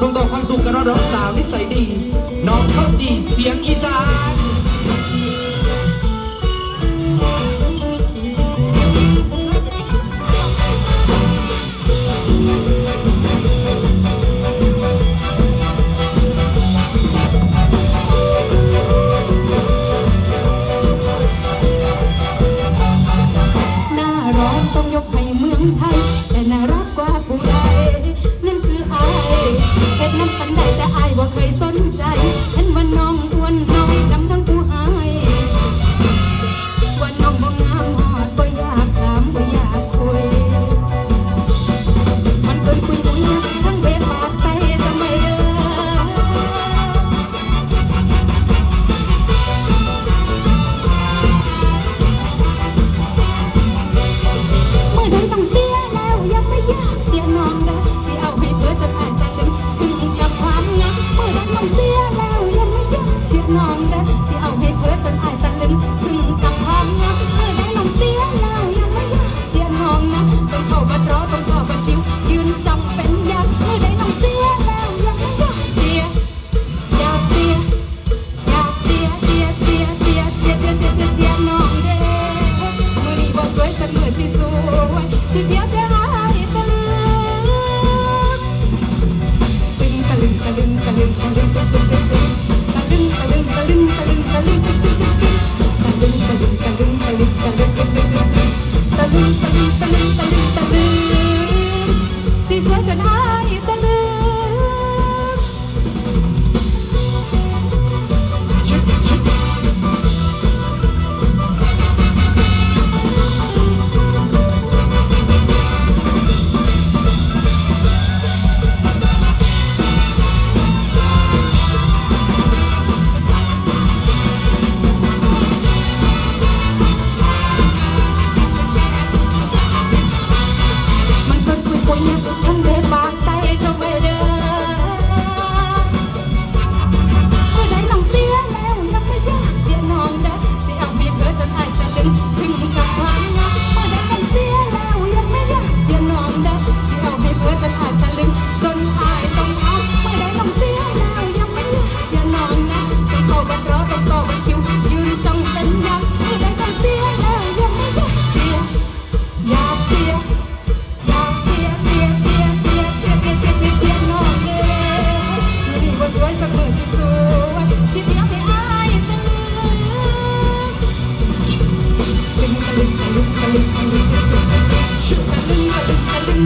ส่งต่อความสุขกับร้องสาวนิสัยดี น้องเข้าจีเสียงอีสานหน้าร้อนต้องยกให้เมืองไทย Yeah. 한데